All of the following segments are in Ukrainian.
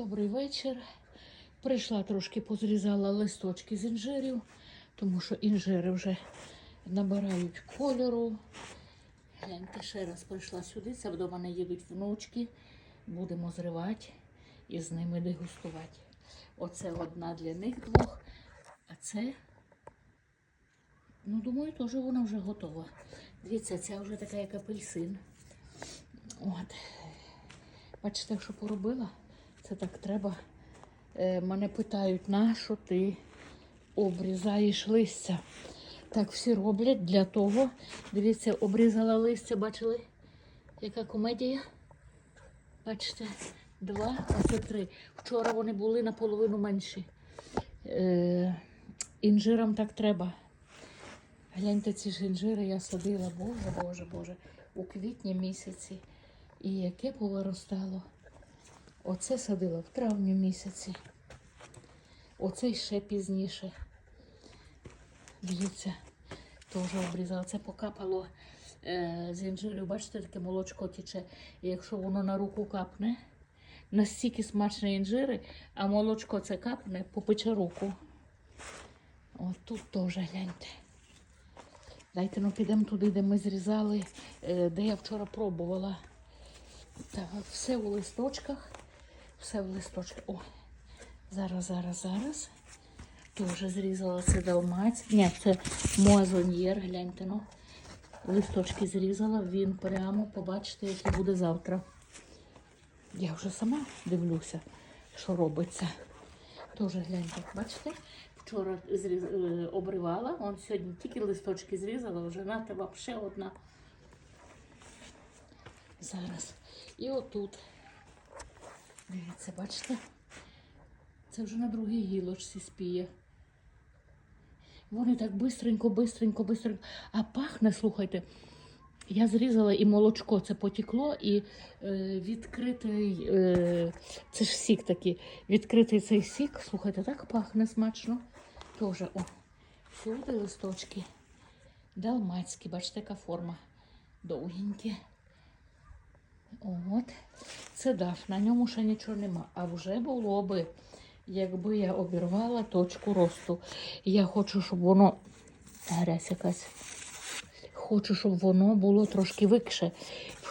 Добрий вечір. Прийшла трошки позрізала листочки з інжирів, тому що інжири вже набирають кольору. Гляньте, ще раз прийшла сюди. Це до мене їдуть внучки. Будемо зривати і з ними дегустувати. Оце одна для них двох, а це, ну, думаю, теж вона вже готова. Дивіться, ця вже така, як апельсин. От. Бачите, що поробила? Це так треба. Е, мене питають, на що ти обрізаєш листя? Так всі роблять для того. Дивіться, обрізала листя, бачили? Яка комедія? Бачите, два, а це три. Вчора вони були наполовину менші. Е, інжирам так треба. Гляньте, ці ж інжири я садила, боже, боже, боже, у квітні місяці. І яке повиростало. Оце садила в травні місяці. Оце ще пізніше. Дивіться, теж обрізала. Це покапало е, з інжирів. Бачите, таке молочко тече. І якщо воно на руку капне, настільки смачні інжири, а молочко це капне, попече руку. От тут теж гляньте. Дайте ну підемо туди, де ми зрізали, е, де я вчора пробувала. Так, все у листочках. Все в листочках. О, зараз, зараз, зараз. Теж зрізала це далмаць. Ні, це муазоньєр, гляньте, ну. Листочки зрізала, він прямо побачите, який буде завтра. Я вже сама дивлюся, що робиться. Теж гляньте, бачите? Вчора зріз... е, обривала, он сьогодні тільки листочки зрізала, вже на тебе ще одна. Зараз. І отут. Дивіться, бачите? Це вже на другій гілочці спіє. Вони так бистренько, бистренько, бистренько. А пахне, слухайте. Я зрізала і молочко це потекло, і е, відкритий, е, це ж сік такий, відкритий цей сік, слухайте, так пахне смачно. Тоже, о, всюди листочки. Далмацькі, бачите, яка форма. Довгенькі. От, це даш, на ньому ще нічого нема. А вже було би, якби я обірвала точку росту. Я хочу, щоб воно. Грязь якась. Хочу, щоб воно було трошки викше.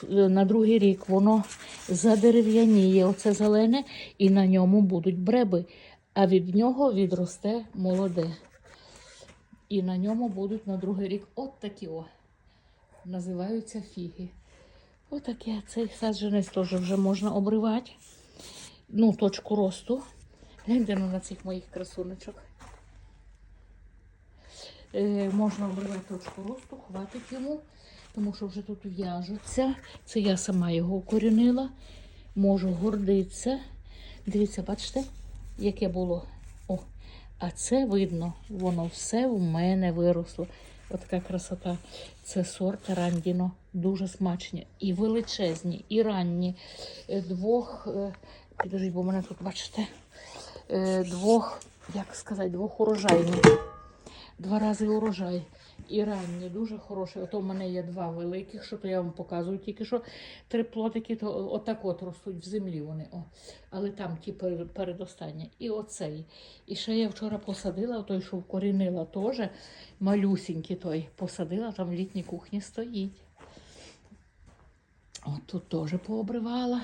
На другий рік воно задерев'яніє, оце зелене, і на ньому будуть бреби, а від нього відросте молоде. І на ньому будуть на другий рік от такі о. Називаються фіги. Отаке цей саджанець теж вже можна обривати. Ну, точку росту. Гляньте ну, на цих моїх красунечок. Е, можна обривати точку росту, хватить йому, тому що вже тут в'яжуться. Це я сама його укорінила. Можу гордитися. Дивіться, бачите, яке було. О, а це видно, воно все в мене виросло. Отака красота. Це сорт рандіно. Дуже смачні. І величезні, і ранні. Е, Двох, підожіть, бо мене тут, бачите, е, двох, як сказати, двох урожайних. Два рази урожай. І ранні, дуже хороші. Ото в мене є два великих, що то я вам показую тільки що три плотики, то отак от ростуть в землі вони. О. Але там ті перед- передостанні. І оцей. І ще я вчора посадила, той, що вкорінила теж, малюсінький той, посадила, там в літній кухні стоїть. От тут теж пообривала.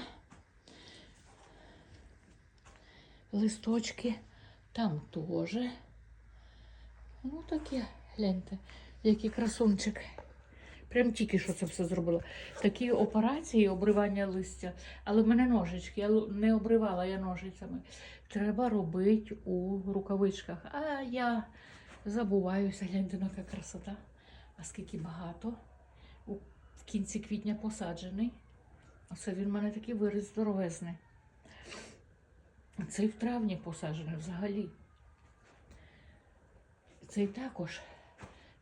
Листочки. Там теж. Ну таке, гляньте, який красунчик. Прям тільки що це все зробила. Такі операції, обривання листя, але в мене ножички, я не обривала я ножицями. Треба робити у рукавичках. А я забуваюся, гляньте, ну, яка красота. А скільки багато. В кінці квітня посаджений. Оце він в мене такий виріс здоровезний. Цей в травні посаджений взагалі. Цей також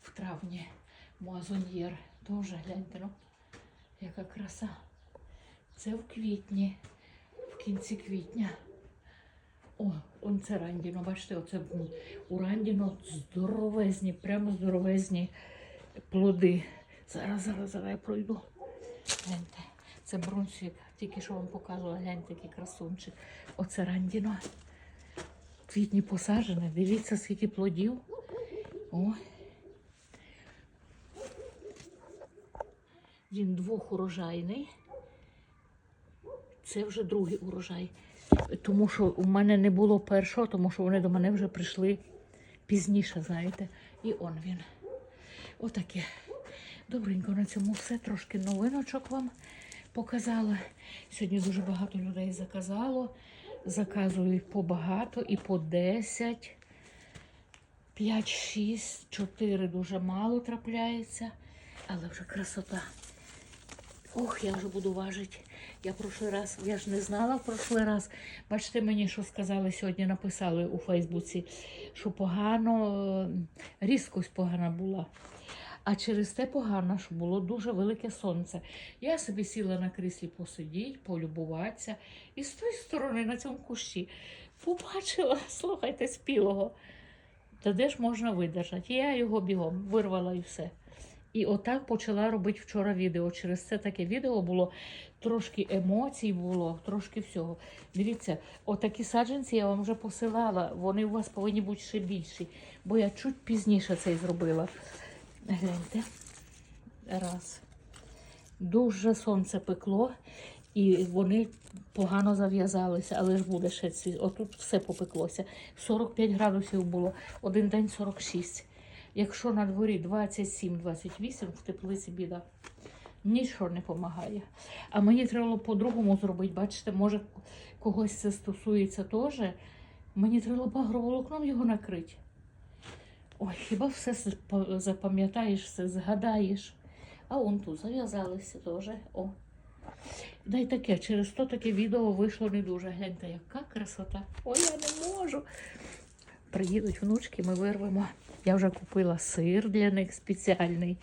в травні муазоньєр. Дуже гляньте, ну, яка краса. Це в квітні, в кінці квітня. О, он це рандіно. Бачите, оце у рандіно здоровезні, прямо здоровезні плоди. Зараз, зараз, зараз я пройду. Гляньте, це бронсик. тільки що вам показувала, гляньте, який красунчик. Оце рандіно. Квітні посаджені. Дивіться, скільки плодів. О. Він двохурожайний. Це вже другий урожай. Тому що у мене не було першого, тому що вони до мене вже прийшли пізніше, знаєте. І он він. Отаке. Добренько на цьому все. Трошки новиночок вам показала. Сьогодні дуже багато людей заказало. Заказують по багато і по 10. 5, 6, 4 дуже мало трапляється, але вже красота. Ох, я вже буду важити. Я прошлий раз, я ж не знала в прошлий раз. Бачите мені, що сказали сьогодні, написали у Фейсбуці, що погано, е, різкость погана була. А через те погано, що було дуже велике сонце. Я собі сіла на кріслі посидіти, полюбуватися. І з тої сторони на цьому кущі побачила, слухайте, спілого. Та де ж можна видержати? Я його бігом вирвала і все. І отак почала робити вчора відео. Через це таке відео було трошки емоцій було, трошки всього. Дивіться, отакі саджанці я вам вже посилала. Вони у вас повинні бути ще більші, бо я чуть пізніше це зробила. Гляньте. Раз. Дуже сонце пекло, і вони погано зав'язалися, але ж буде ще ці. Отут все попеклося. 45 градусів було, один день 46. Якщо на дворі 27-28, в теплиці біда. Нічого не допомагає. А мені треба було по-другому зробити. Бачите, може когось це стосується теж. Мені треба було агроволокном його накрити. Ой, хіба все запам'ятаєш, все згадаєш. А он тут зав'язалися теж. О. Дай таке, через то таке відео вийшло не дуже. Гляньте, яка красота. Ой, я не можу. Приїдуть внучки, ми вирвемо. Я вже купила сир для них спеціальний.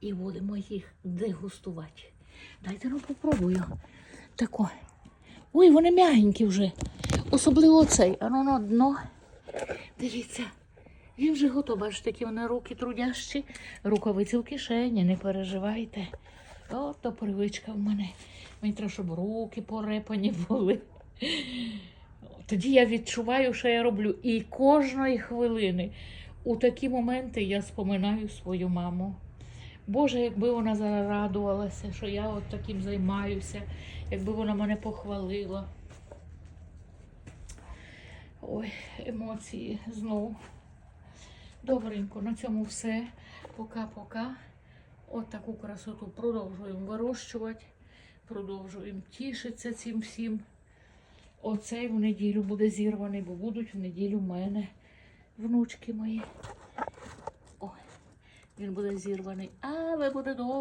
І будемо їх дегустувати. Дайте ну попробую. Тако. Ой, вони м'ягенькі вже. Особливо цей. А ну на дно. Дивіться. Він вже готовий. Бачите, які вони руки трудящі. Рукавиці в кишені, не переживайте. От то привичка в мене. Мені треба, щоб руки порепані були. Тоді я відчуваю, що я роблю. І кожної хвилини у такі моменти я споминаю свою маму. Боже, якби вона зараз радувалася, що я от таким займаюся, якби вона мене похвалила. Ой, емоції знову. Добренько, на цьому все. Пока-пока. От таку красоту продовжуємо вирощувати, продовжуємо тішитися цим всім. Оцей в неділю буде зірваний, бо будуть в неділю в мене внучки мої. Ой, він буде зірваний, але буде добре.